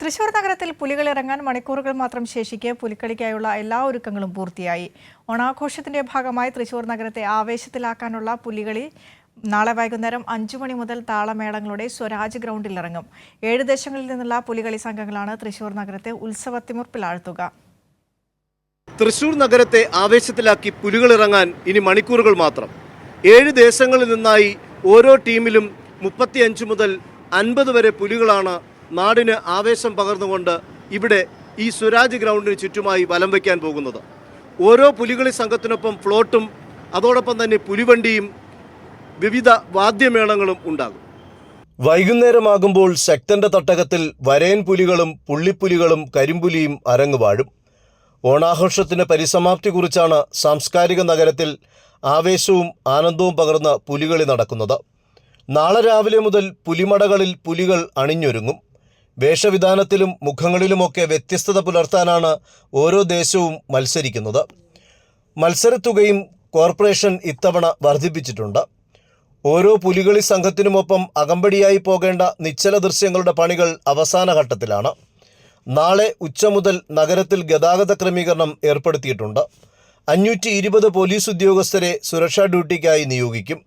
തൃശൂർ നഗരത്തിൽ പുലികൾ ഇറങ്ങാൻ മണിക്കൂറുകൾ മാത്രം ശേഷിക്കെ പുലിക്കളിക്കായുള്ള എല്ലാ ഒരുക്കങ്ങളും പൂർത്തിയായി. ഓണാഘോഷത്തിന്റെ ഭാഗമായി തൃശൂർ നഗരത്തെ ആവേശത്തിലാക്കാനുള്ള പുലികളി നാളെ വൈകുന്നേരം അഞ്ചു മണി മുതൽ താളമേളങ്ങളുടെ സ്വരാജ് ഗ്രൗണ്ടിൽ ഇറങ്ങും ഏഴ് ദേശങ്ങളിൽ നിന്നുള്ള പുലികളി സംഘങ്ങളാണ് തൃശൂർ നഗരത്തെ ഉത്സവത്തിമുർപ്പിലാഴ്ത്തുക തൃശൂർ നഗരത്തെ ആവേശത്തിലാക്കി പുലികൾ ഇറങ്ങാൻ ഇനി മണിക്കൂറുകൾ മാത്രം. ഏഴ് ദേശങ്ങളിൽ നിന്നായി ഓരോ ടീമിലും മുപ്പത്തിയഞ്ച് മുതൽ അൻപത് വരെ പുലികളാണ് നാടിന് ആവേശം പകർന്നുകൊണ്ട് ഇവിടെ ഈ സ്വരാജ് ഗ്രൗണ്ടിന് ചുറ്റുമായി വലം വയ്ക്കാൻ പോകുന്നത്. ഓരോ പുലികളി സംഘത്തിനൊപ്പം ഫ്ലോട്ടും അതോടൊപ്പം തന്നെ പുലിവണ്ടിയും വിവിധ വാദ്യമേളങ്ങളും ഉണ്ടാകും. വൈകുന്നേരമാകുമ്പോൾ ശക്തന്റെ തട്ടകത്തിൽ വരയൻ പുലികളും പുള്ളിപ്പുലികളും കരിമ്പുലിയും അരങ്ങുവാഴും ഓണാഘോഷത്തിന് പരിസമാപ്തി കുറിച്ചാണ് സാംസ്കാരിക നഗരത്തിൽ ആവേശവും ആനന്ദവും പകർന്ന പുലികളി നടക്കുന്നത്. നാളെ രാവിലെ മുതൽ പുലിമടകളിൽ പുലികൾ അണിഞ്ഞൊരുങ്ങും. വേഷവിധാനത്തിലും മുഖങ്ങളിലുമൊക്കെ വ്യത്യസ്തത പുലർത്താനാണ് ഓരോ ദേശവും മത്സരിക്കുന്നത്. മത്സരത്തുകയും കോർപ്പറേഷൻ ഇത്തവണ വർദ്ധിപ്പിച്ചിട്ടുണ്ട്. ഓരോ പുലികളി സംഘത്തിനുമൊപ്പം അകമ്പടിയായി പോകേണ്ട നിശ്ചല ദൃശ്യങ്ങളുടെ പണികൾ അവസാന ഘട്ടത്തിലാണ്. നാളെ ഉച്ച മുതൽ നഗരത്തിൽ ഗതാഗത ക്രമീകരണം ഏർപ്പെടുത്തിയിട്ടുണ്ട്. അഞ്ഞൂറ്റി ഇരുപത് പോലീസ് ഉദ്യോഗസ്ഥരെ സുരക്ഷാ ഡ്യൂട്ടിക്കായി നിയോഗിക്കും.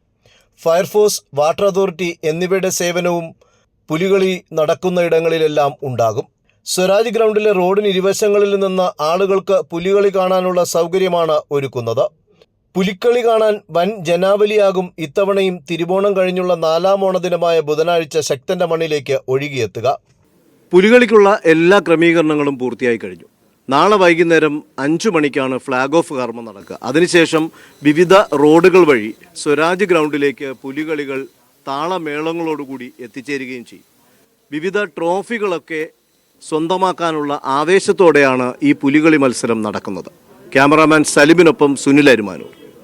ഫയർഫോഴ്സ് വാട്ടർ അതോറിറ്റി എന്നിവയുടെ സേവനവും പുലികളി നടക്കുന്ന ഇടങ്ങളിലെല്ലാം ഉണ്ടാകും. സ്വരാജ് ഗ്രൗണ്ടിലെ റോഡിന് ഇരുവശങ്ങളിൽ നിന്ന് ആളുകൾക്ക് പുലികളി കാണാനുള്ള സൗകര്യമാണ് ഒരുക്കുന്നത്. പുലിക്കളി കാണാൻ വൻ ജനാവലിയാകും ഇത്തവണയും തിരുവോണം കഴിഞ്ഞുള്ള നാലാം ഓണദിനമായ ബുധനാഴ്ച ശക്തന്റെ മണ്ണിലേക്ക് ഒഴുകിയെത്തുക. പുലികളിക്കുള്ള എല്ലാ ക്രമീകരണങ്ങളും പൂർത്തിയായി കഴിഞ്ഞു. നാളെ വൈകുന്നേരം അഞ്ചു മണിക്കാണ് ഫ്ലാഗ് ഓഫ് കർമ്മം നടക്കുക. അതിനുശേഷം വിവിധ റോഡുകൾ വഴി സ്വരാജ് ഗ്രൗണ്ടിലേക്ക് പുലികളികൾ താളമേളങ്ങളോടുകൂടി എത്തിച്ചേരുകയും ചെയ്യും. വിവിധ ട്രോഫികളൊക്കെ സ്വന്തമാക്കാനുള്ള ആവേശത്തോടെയാണ് ഈ പുലികളി മത്സരം നടക്കുന്നത്. ക്യാമറാമാൻ സലിമിനൊപ്പം സുനിൽ അരുമാനൂർ.